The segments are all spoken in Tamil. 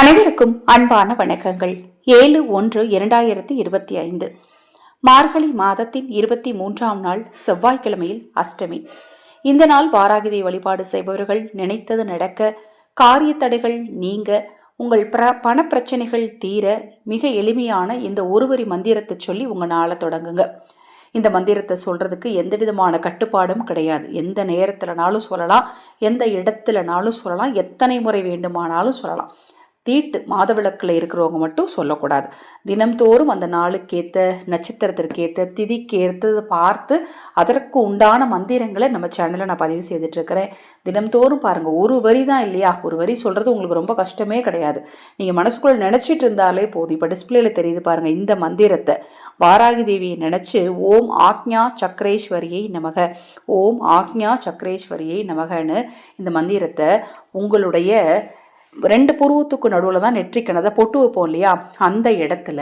அனைவருக்கும் அன்பான வணக்கங்கள். ஏழு ஒன்று இரண்டாயிரத்தி இருபத்தி ஐந்து. மார்கழி மாதத்தின் இருபத்தி மூன்றாம் நாள் செவ்வாய்க்கிழமையில் அஷ்டமி. இந்த நாள் வாராகிதை வழிபாடு செய்பவர்கள் நினைத்தது நடக்க காரிய தடைகள் நீங்க உங்கள் பிர பணப்பிரச்சனைகள் தீர மிக எளிமையான இந்த ஒருவரி மந்திரத்தை சொல்லி உங்கள் நாளை தொடங்குங்க. இந்த மந்திரத்தை சொல்கிறதுக்கு எந்த விதமான கட்டுப்பாடும் கிடையாது. எந்த நேரத்தில்னாலும் சொல்லலாம் எந்த இடத்துலனாலும் சொல்லலாம் எத்தனை முறை வேண்டுமானாலும் சொல்லலாம். தீட்டு மாதவிளக்கில் இருக்கிறவங்க மட்டும் சொல்லக்கூடாது. தினம்தோறும் அந்த நாளுக்கேற்ற நட்சத்திரத்திற்கேற்ற திதிக்கேற்றது பார்த்து அதற்கு உண்டான மந்திரங்களை நம்ம சேனலில் நான் பதிவு செய்துட்ருக்கிறேன் தினம்தோறும் பாருங்கள் ஒரு வரி தான் இல்லையா? ஒரு வரி சொல்கிறது உங்களுக்கு ரொம்ப கஷ்டமே கிடையாது. நீங்கள் மனசுக்குள்ளே நினச்சிட்டு இருந்தாலே போதும். இப்போ டிஸ்பிளேல தெரியுது பாருங்கள் இந்த மந்திரத்தை. வாராகி தேவியை நினச்சி ஓம் ஆக்ஞா சக்கரேஸ்வரியை நமக ஓம் ஆக்ஞா சக்கரேஸ்வரியை நமகன்னு இந்த மந்திரத்தை உங்களுடைய ரெண்டு புருவத்துக்கு நடுவில் தான் நெற்றிக்கணதை பொட்டு வைப்போம் இல்லையா? அந்த இடத்துல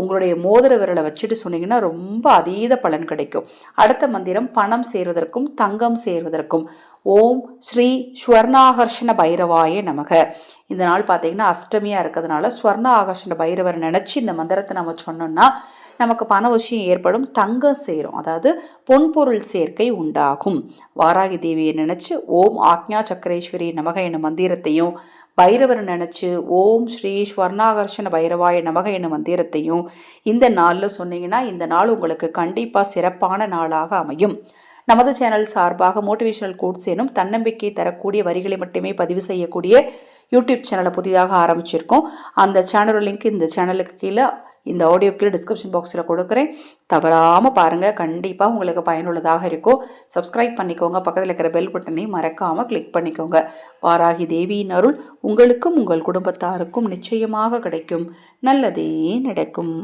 உங்களுடைய மோதிர விரலை வச்சுட்டு சொன்னீங்கன்னா ரொம்ப அதீத பலன் கிடைக்கும். அடுத்த மந்திரம் பணம் சேர்வதற்கும் தங்கம் சேர்வதற்கும். ஓம் ஸ்ரீ ஸ்வர்ணாகர்ஷண பைரவாய நமக. இந்த நாள் பார்த்தீங்கன்னா அஷ்டமியாக இருக்கிறதுனால ஸ்வர்ண ஆகர்ஷண பைரவர் நினச்சி இந்த மந்திரத்தை நம்ம சொன்னோம்னா நமக்கு பண விஷயம் ஏற்படும் தங்கம் சேரும். அதாவது பொன்பொருள் சேர்க்கை உண்டாகும். வாராகி தேவியை நினச்சி ஓம் ஆக்ஞா சக்கரேஸ்வரி நமக என்னும் மந்திரத்தையும் பைரவர் நினச்சி ஓம் ஸ்ரீ ஸ்வர்ணாகர்ஷண பைரவாய நமக என்னும் மந்திரத்தையும் இந்த நாளில் சொன்னீங்கன்னா இந்த நாள் உங்களுக்கு கண்டிப்பாக சிறப்பான நாளாக அமையும். நமது சேனல் சார்பாக மோட்டிவேஷனல் கோட்ஸ் எனும் தன்னம்பிக்கை தரக்கூடிய வரிகளை மட்டுமே பதிவு செய்யக்கூடிய யூடியூப் சேனலை புதிதாக ஆரம்பிச்சிருக்கோம். அந்த சேனலோட லிங்க் இந்த சேனலுக்கு கீழே இந்த ஆடியோ கீழே டிஸ்கிரிப்ஷன் பாக்ஸில் கொடுக்குறேன். தவறாமல் பாருங்கள் கண்டிப்பாக உங்களுக்கு பயனுள்ளதாக இருக்கும். சப்ஸ்கிரைப் பண்ணிக்கோங்க. பக்கத்தில் இருக்கிற பெல் பட்டனையும் மறக்காமல் கிளிக் பண்ணிக்கோங்க. வாராகி தேவியின் அருள் உங்களுக்கும் உங்கள் குடும்பத்தாருக்கும் நிச்சயமாக கிடைக்கும். நல்லதே நடக்கும்.